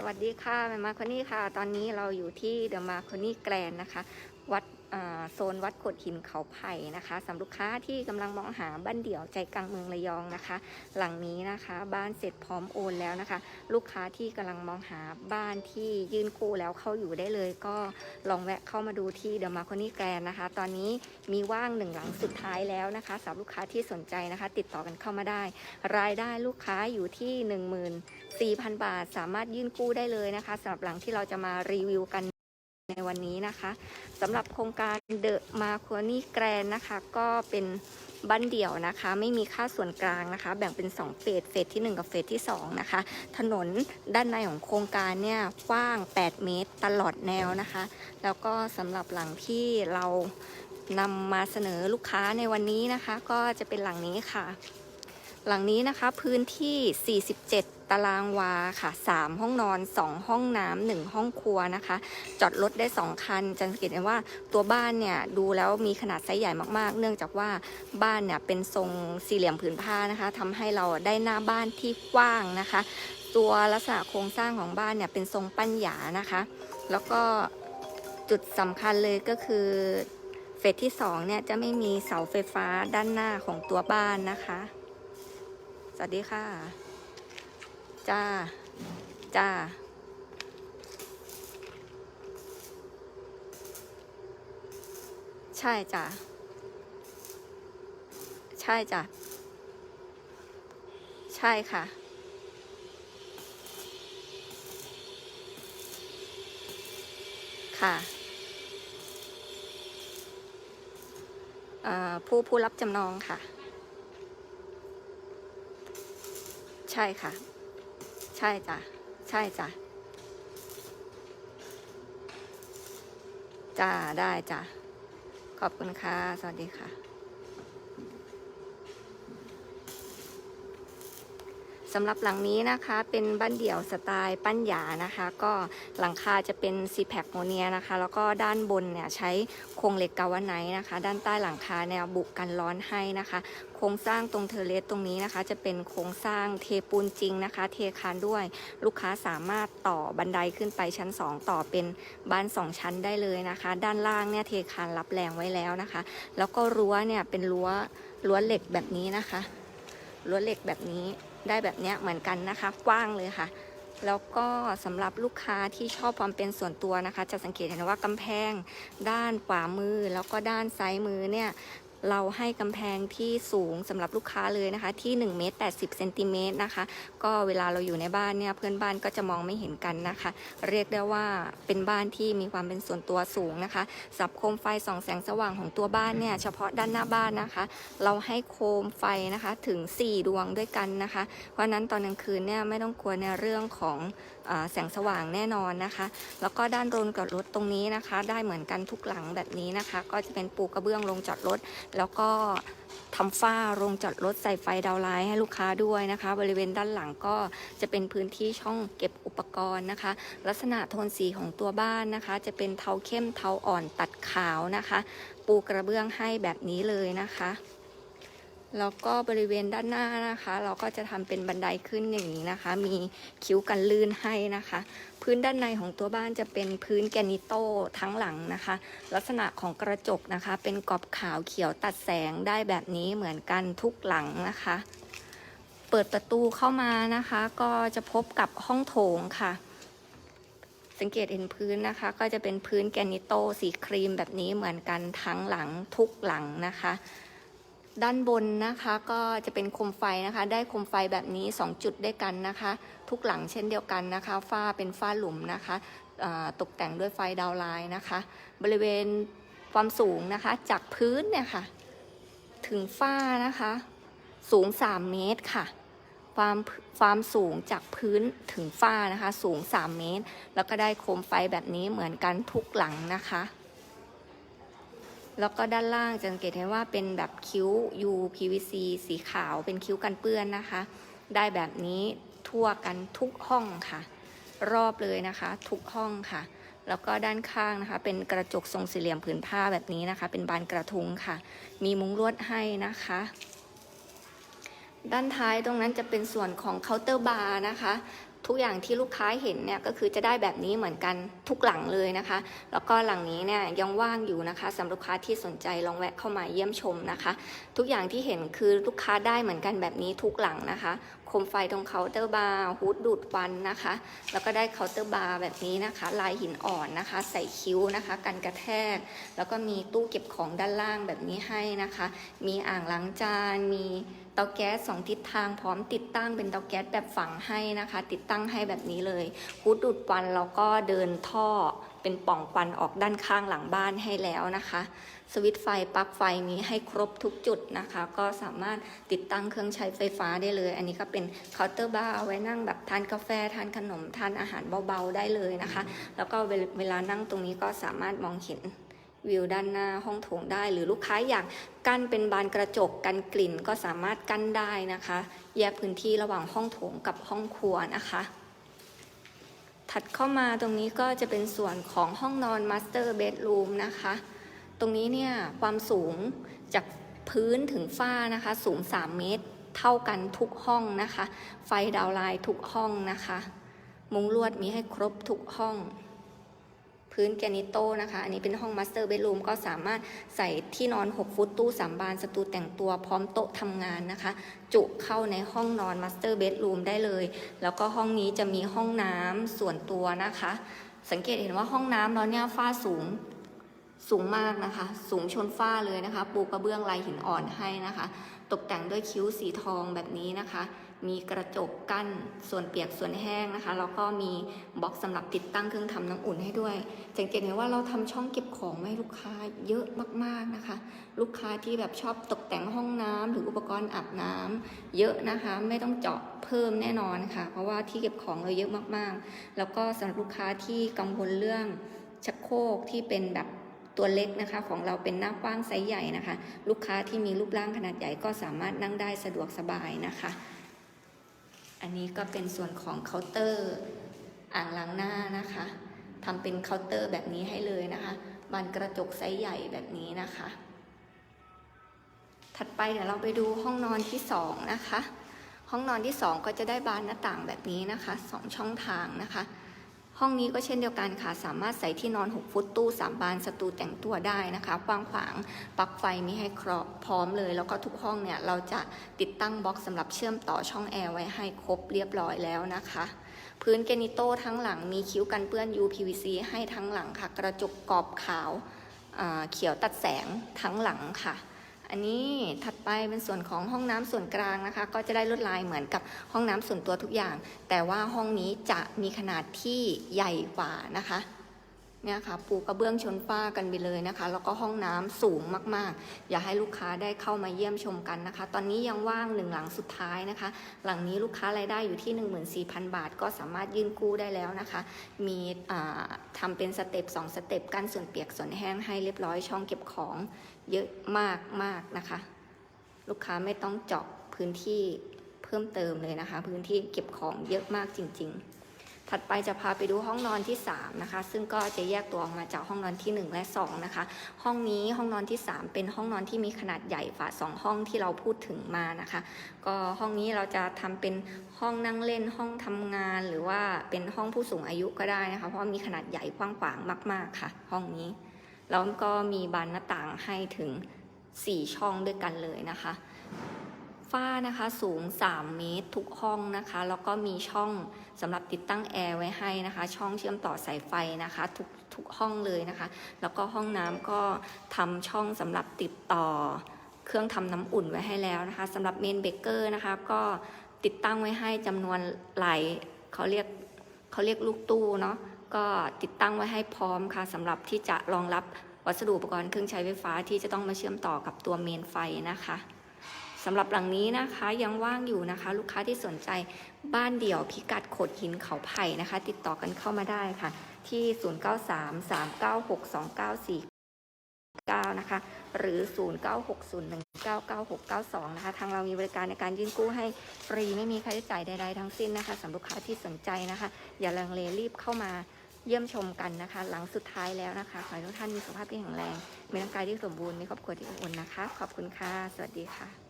สวัสดีค่ะแมมาคอนี่ค่ะ ตอนนี้เราอยู่ที่เดอะมาคอนี่แกรนนะคะ วัด โซนวัดโขดหินเขาไผ่นะคะสำหรับลูกค้าที่กำลังมองหาบ้านเดี่ยวใจกลางเมืองระยองนะคะ หลังนี้นะคะบ้านเสร็จพร้อมโอนแล้วนะคะ ลูกค้าที่กำลังมองหาบ้านที่ยื่นกู้แล้วเข้าอยู่ได้เลย ก็ลองแวะเข้ามาดูที่เดอะมาคอนี่แกรนนะคะ ตอนนี้มีว่างหนึ่งหลังสุดท้ายแล้วนะคะสำหรับลูกค้าที่สนใจนะคะ ติดต่อกันเข้ามาได้ รายได้ลูกค้าอยู่ที่ 14,000 บาท สามารถยื่นกู้ได้เลยนะคะสำหรับหลังที่เราจะมารีวิวกัน ในวันนี้นะคะสำหรับโครงการเดอะมาควนี่แกรนนะคะ ก็เป็นบ้านเดี่ยวนะคะ ไม่มีค่าส่วนกลางนะคะ แบ่งเป็น 2 เฟสเฟสที่ 1 กับเฟสที่ 2 นะคะ ถนนด้านในของโครงการเนี่ยกว้าง 8 เมตรตลอดแนวนะคะ แล้วก็สำหรับหลังที่เรานำมาเสนอลูกค้าในวันนี้นะคะ ก็จะเป็นหลังนี้ค่ะ หลังนี้นะคะพื้นที่ 47 ตารางวาค่ะ 3 ห้องนอน 2 ห้องน้ำ1ห้องครัวนะคะ จอดรถได้ 2 คันจะสังเกตได้ว่าตัวบ้านเนี่ยดูแล้วมีขนาดไซส์ใหญ่มากๆ เนื่องจากว่าบ้านเนี่ยเป็นทรงสี่เหลี่ยมผืนผ้านะคะทำให้เราได้หน้าบ้านที่กว้างนะคะ ตัวลักษณะโครงสร้างของบ้านเนี่ยเป็นทรงปั้นหยานะคะ แล้วก็จุดสำคัญเลยก็คือเฟสที่2เนี่ยจะไม่มีเสาไฟฟ้าด้านหน้าของตัวบ้านนะคะ สวัสดีค่ะ จ้า จ้า ใช่จ้ะ ใช่จ้ะ ใช่ค่ะ ค่ะผู้ผู้รับจำนองค่ะ ใช่ค่ะ ใช่จ้ะ ใช่จ้ะ จ้า ได้จ้ะ ขอบคุณค่ะ สวัสดีค่ะ สำหรับหลังนี้นะคะเป็นบ้านเดี่ยวสไตล์ปั้นหยานะคะ ก็หลังคาจะเป็นซีแพคโมเนียนะคะ แล้วก็ด้านบนเนี่ยใช้โครงเหล็กกาวไนนะคะ ด้านใต้หลังคาเนี่ยบุกกันร้อนให้นะคะ โครงสร้างตรงเทเลสตรงนี้นะคะ จะเป็นโครงสร้างเทปูนจริงนะคะ เทคานด้วยลูกค้าสามารถต่อบันไดขึ้นไปชั้น 2 ต่อเป็นบ้าน 2 ชั้นได้เลยนะคะ ด้านล่างเนี่ยเทคานรับแรงไว้แล้วนะคะ แล้วก็รั้วเนี่ยเป็นรั้วรั้วเหล็กแบบนี้นะคะรั้วเหล็กแบบนี้ ได้แบบเนี้ยเหมือนกันนะคะ กว้างเลยค่ะ แล้วก็สำหรับลูกค้าที่ชอบความเป็นส่วนตัวนะคะ จะสังเกตเห็นว่ากำแพงด้านขวามือแล้วก็ด้านซ้ายมือเนี่ย เราให้กำแพงที่สูงสำหรับลูกค้าเลยนะคะ ที่1เมตร80เซนติเมตรนะคะ ก็เวลาเราอยู่ในบ้านเนี่ยเพื่อนบ้านก็จะมองไม่เห็นกันนะคะ เรียกได้ว่าเป็นบ้านที่มีความเป็นส่วนตัวสูงนะคะสับโคมไฟส่องแสงสว่างของตัวบ้านเนี่ยเฉพาะด้านหน้าบ้านนะคะ เราให้โคมไฟนะคะถึง 4 ดวงด้วยกันนะคะ เพราะนั้นตอนกลางคืนเนี่ยไม่ต้องกลัวในเรื่องของอแสงสว่างแน่นอนนะคะ แล้วก็ด้านรนกับรถตรงนี้นะคะ ได้เหมือนกันทุกหลังแบบนี้นะคะ ก็จะเป็นปูกระเบื้องลงจอดรถแล้วก็ทำฝ้าโรงจอดรถใส่ไฟดาวไลท์ให้ลูกค้าด้วยนะคะ บริเวณด้านหลังก็จะเป็นพื้นที่ช่องเก็บอุปกรณ์นะคะ ลักษณะโทนสีของตัวบ้านนะคะ จะเป็นเทาเข้มเทาอ่อนตัดขาวนะคะ ปูกระเบื้องให้แบบนี้เลยนะคะ แล้วก็บริเวณด้านหน้านะคะ เราก็จะทำเป็นบันไดขึ้นอย่างนี้นะคะ มีคิ้วกันลื่นให้นะคะ พื้นด้านในของตัวบ้านจะเป็นพื้นแกนิโตทั้งหลังนะคะ ลักษณะของกระจกนะคะ เป็นกรอบขาวเขียวตัดแสงได้แบบนี้เหมือนกันทุกหลังนะคะ เปิดประตูเข้ามานะคะ ก็จะพบกับห้องโถงค่ะ สังเกตเห็นพื้นนะคะ ก็จะเป็นพื้นแกนิโตสีครีมแบบนี้เหมือนกันทั้งหลังทุกหลังนะคะ ด้านบนนะคะก็จะเป็นโคมไฟนะคะ ได้โคมไฟแบบนี้ 2 จุดด้วยกันนะคะ ทุกหลังเช่นเดียวกันนะคะฝ้าเป็นฝ้าหลุมนะคะตกแต่งด้วยไฟดาวไลน์นะคะ บริเวณความสูงนะคะจากพื้นเนี่ยค่ะถึงฝ้านะคะ สูง 3 เมตรค่ะ ความความสูงจากพื้นถึงฝ้านะคะ สูง 3 เมตร แล้วก็ได้โคมไฟแบบนี้เหมือนกันทุกหลังนะคะ แล้วก็ด้านล่างจะสังเกตเห็นว่าเป็นแบบคิ้ว UPVC สีขาวเป็นคิ้วกันเปื้อนนะคะ ได้แบบนี้ทั่วกันทุกห้องค่ะ รอบเลยนะคะ ทุกห้องค่ะ แล้วก็ด้านข้างนะคะ เป็นกระจกทรงสี่เหลี่ยมผืนผ้าแบบนี้นะคะ เป็นบานกระทุงค่ะ มีมุ้งลวดให้นะคะ ด้านท้ายตรงนั้นจะเป็นส่วนของเคาน์เตอร์บาร์นะคะ ทุกอย่างที่ลูกค้าเห็นเนี่ยก็คือจะได้แบบนี้เหมือนกันทุกหลังเลยนะคะ แล้วก็หลังนี้เนี่ยยังว่างอยู่นะคะสำหรับลูกค้าที่สนใจลองแวะเข้ามาเยี่ยมชมนะคะ ทุกอย่างที่เห็นคือลูกค้าได้เหมือนกันแบบนี้ทุกหลังนะคะโคมไฟตรงเคาน์เตอร์บาร์ฮูดดูดควันนะคะ แล้วก็ได้เคาน์เตอร์บาร์แบบนี้นะคะ ลายหินอ่อนนะคะ ใส่คิ้วนะคะ กันกระแทก แล้วก็มีตู้เก็บของด้านล่างแบบนี้ให้นะคะ มีอ่างล้างจานมี เตาแก๊สสองทิศทางพร้อมติดตั้งเป็นเตาแก๊สแบบฝังให้นะคะ ติดตั้งให้แบบนี้เลยฮูดดูดควันแล้วก็เดินท่อเป็นป่องควันออกด้านข้างหลังบ้านให้แล้วนะคะ สวิตช์ไฟปลั๊กไฟมีให้ครบทุกจุดนะคะ ก็สามารถติดตั้งเครื่องใช้ไฟฟ้าได้เลย อันนี้ก็เป็นเคาน์เตอร์บาร์เอาไว้นั่งแบบทานกาแฟทานขนมทานอาหารเบาๆได้เลยนะคะ แล้วก็เวลานั่งตรงนี้ก็สามารถมองเห็น วิวด้านหน้าห้องโถงได้ หรือลูกค้าอยากกั้นเป็นบานกระจกกันกลิ่นก็สามารถกั้นได้นะคะ แยกพื้นที่ระหว่างห้องโถงกับห้องครัวนะคะ ถัดเข้ามาตรงนี้ก็จะเป็นส่วนของห้องนอนมาสเตอร์เบดรูมนะคะ ตรงนี้เนี่ยความสูงจากพื้นถึงฝ้านะคะสูง 3 เมตรเท่ากันทุกห้องนะคะ ไฟดาวไลน์ทุกห้องนะคะ มุ้งลวดมีให้ครบทุกห้อง พื้นแกนิโตนะคะ อันนี้เป็นห้องมาสเตอร์เบดรูมก็สามารถใส่ที่นอน 6 ฟุตตู้สามบานสตูแต่งตัวพร้อมโต๊ะทำงานนะคะ จุเข้าในห้องนอนมาสเตอร์เบดรูมได้เลย แล้วก็ห้องนี้จะมีห้องน้ำส่วนตัวนะคะ สังเกตเห็นว่าห้องน้ำเราเนี่ยฝ้าสูงสูงมากนะคะ สูงชนฝ้าเลยนะคะ ปูกระเบื้องลายหินอ่อนให้นะคะ ตกแต่งด้วยคิ้วสีทองแบบนี้นะคะ มีกระจกกั้นส่วนเปียกส่วนแห้งนะคะ แล้วก็มีบล็อกสำหรับติดตั้งเครื่องทำน้ำอุ่นให้ด้วยสังเกตเห็นว่าเราทำช่องเก็บของให้ลูกค้าเยอะมากๆนะคะ ลูกค้าที่แบบชอบตกแต่งห้องน้ำหรืออุปกรณ์อาบน้ำเยอะนะคะ ไม่ต้องเจาะเพิ่มแน่นอนค่ะ เพราะว่าที่เก็บของเราเยอะมากๆ แล้วก็สำหรับลูกค้าที่กังวลเรื่องชักโครกที่เป็นแบบตัวเล็กนะคะของเราเป็นหน้ากว้างไซส์ใหญ่นะคะ ลูกค้าที่มีรูปร่างขนาดใหญ่ก็สามารถนั่งได้สะดวกสบายนะคะ อันนี้ก็เป็นส่วนของเคาน์เตอร์อ่างล้างหน้านะคะทำเป็นเคาน์เตอร์แบบนี้ให้เลยนะคะบานกระจกไซส์ใหญ่แบบนี้นะคะ ถัดไปเดี๋ยวเราไปดูห้องนอนที่สองนะคะ ห้องนอนที่สองก็จะได้บานหน้าต่างแบบนี้นะคะสองช่องทางนะคะ ห้องนี้ก็เช่นเดียวกันค่ะ สามารถใส่ที่นอน 6 ฟุตตู้ 3 บานสตูแต่งตัวได้นะคะกว้างขวางปลั๊กไฟมีให้ครบพร้อมเลย แล้วก็ทุกห้องเนี่ยเราจะติดตั้งบล็อกสำหรับเชื่อมต่อช่องแอร์ไว้ให้ครบเรียบร้อยแล้วนะคะพื้นเกนิโต้ทั้งหลังมีคิ้วกันเปื้อน UPVC ให้ทั้งหลังค่ะ กระจกกรอบขาวอ่าเขียวตัดแสงทั้งหลังค่ะ อันนี้ถัดไปเป็นส่วนของห้องน้ำส่วนกลางนะคะ ก็จะได้ลวดลายเหมือนกับห้องน้ำส่วนตัวทุกอย่าง แต่ว่าห้องนี้จะมีขนาดที่ใหญ่กว่านะคะ เนี่ยค่ะปูกระเบื้องชนฝ้ากันไปเลยนะคะ แล้วก็ห้องน้ำสูงมากๆ อยากให้ลูกค้าได้เข้ามาเยี่ยมชมกันนะคะ ตอนนี้ยังว่างหนึ่งหลังสุดท้ายนะคะ หลังนี้ลูกค้ารายได้อยู่ที่ 14,000 บาท ก็สามารถยื่นกู้ได้แล้วนะคะ มีอ่าทำเป็นสเต็ป2สเต็ปกั้นส่วนเปียกส่วนแห้งให้เรียบร้อยช่องเก็บของเยอะมากมากนะคะ ลูกค้าไม่ต้องเจาะพื้นที่เพิ่มเติมเลยนะคะ พื้นที่เก็บของเยอะมากจริง ๆ ถัดไปจะพาไปดูห้องนอนที่3นะคะ ซึ่งก็จะแยกตัวออกมาจากห้องนอนที่ 1 และ 2 นะคะ ห้องนี้ห้องนอนที่ 3 เป็นห้องนอนที่มีขนาดใหญ่ฝ่าสองห้องที่เราพูดถึงมานะคะ ก็ห้องนี้เราจะทำเป็นห้องนั่งเล่นห้องทำงาน หรือว่าเป็นห้องผู้สูงอายุก็ได้นะคะ เพราะมีขนาดใหญ่กว้างขวางมาก ๆค่ะ ห้องนี้แล้วก็มีบานหน้าต่างให้ถึง 4 ช่องด้วยกันเลยนะคะฝ้านะคะสูง 3 เมตรทุกห้องนะคะ แล้วก็มีช่อง สำหรับติดตั้งแอร์ไว้ให้นะคะ ช่องเชื่อมต่อสายไฟนะคะทุกทุกห้องเลยนะคะ แล้วก็ห้องน้ำก็ทำช่องสำหรับติดต่อเครื่องทำน้ำอุ่นไว้ให้แล้วนะคะสำหรับเมนเบเกอร์นะคะก็ติดตั้งไว้ให้จำนวนหลายเขาเรียกเขาเรียกลูกตู้เนาะก็ติดตั้งไว้ให้พร้อมค่ะสำหรับที่จะรองรับวัสดุอุปกรณ์เครื่องใช้ไฟฟ้าที่จะต้องมาเชื่อมต่อกับตัวเมนไฟนะคะำหรับหลังนี้นะคะยังว่างอยู่นะคะ ลูกค้าที่สนใจบ้านเดี่ยวพิกัดโขดหินเขาไผ่นะคะ ติดต่อกันเข้ามาได้ค่ะ ที่ 0933962949 นะคะ หรือ 0960199692 นะคะ ทางเรามีบริการในการยื่นกู้ให้ฟรีไม่มีค่าใช้จ่ายใดๆทั้งสิ้นนะคะสำหรับลูกค้าที่สนใจนะคะ อย่าลังเลรีบเข้ามาเยี่ยมชมกันนะคะ หลังสุดท้ายแล้วนะคะขอให้ทุกท่านมีสุขภาพที่แข็งแรง มีร่างกายที่สมบูรณ์ มีครอบครัวที่อบอุ่นนะคะ ขอบคุณค่ะ สวัสดีค่ะ